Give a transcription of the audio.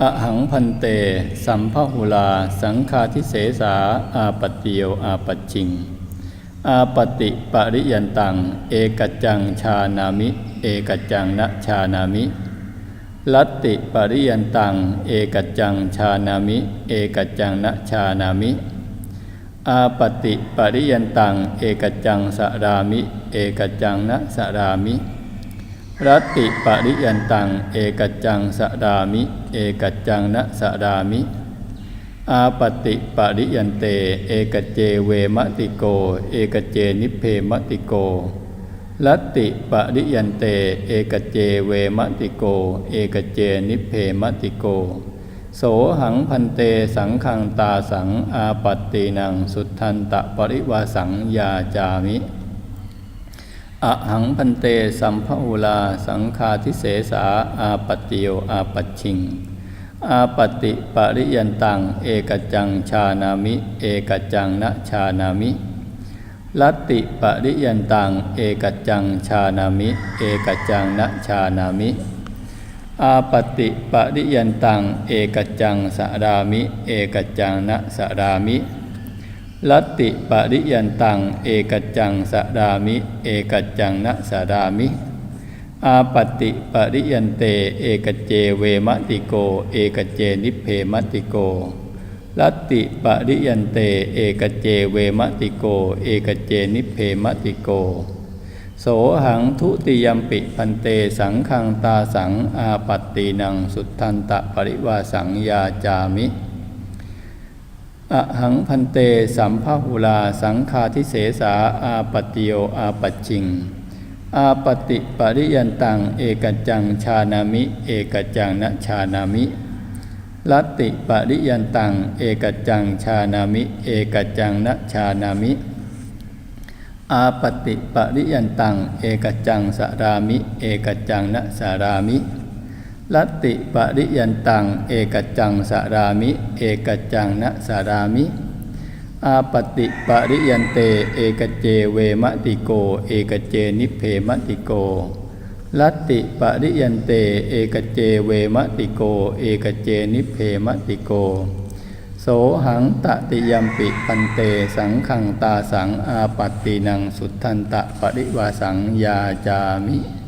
อหังพันเต สัมภหุลา สังฆาทิเสสา อาปตติโยอาปัจจิง อาปติปริยันตัง เอกจังชานามิ เอกจังนะชานามิ ลัตติปริยันตัง เอกจังชานามิ เอกจังนะชานามิ อาปติปริยันตัง เอกจังสรามิ เอกจังนะสรามิ รัตติปริยันตัง เอกจังสรามิ เอกจังนะสรามิ อาปติปริยันเต เอกเจเวมติโก เอกเจนิเพมติโกลัตติปริยันเต เอกเจเวมติโก เอกเจนิเพมติโก โสหังพันเตสังขังตาสังอาปัตตินังสุทันตะปริวาสังยาจามิ อะหังพันเตสัมภอุลาสังฆาทิเสสาอาปตติโยอาปัจฉิง อาปติปริยันตัง เอกจังชานามิ เอกจังนะชานามิ ลัตติปริยันตัง เอกจังชานามิ เอกจังนะชานามิ อาปติปริยันตัง เอกจังสรามิ เอกจังนะสรามิ ลัตติปริยันตัง เอกจังสรามิ เอกจังนะสรามิ อาปติปริยันเต เอกเจเวมติโก เอกเจนิเพมติโกลัตติปริยันเต เอกเจเวมติโก เอกเจนิเพมติโก โสหังทุติยมปิพันเตสังขังตาสังอาปัตตินังสุทันตะปริวาสังยาจามิ อะหังพันเตสัมภหุลาสังฆาทิเสสาอาปติโยอาปัจจิง อาปติปริยันตังเอกจังชานามิ เอกจังนชานามิลัตติปริยันตังเอกจังชานามิ เอกจังนชานามิ อาปติปริยันตังเอกจังสารามิ เอกจังนสารามิ ลัตติปริยันตัง เอกจังสารามิ เอกจังนะสารามิ อาปติปริยันเต เอกเจเวมติโก เอกเจนิเพมติโกลัตติปริยันเต เอกเจเวมติโก เอกเจนิเพมติโก โสหังตติยมปิพันเตสังขังตาสังอาปัตตินังสุทันตะปริวาสังยาจามิ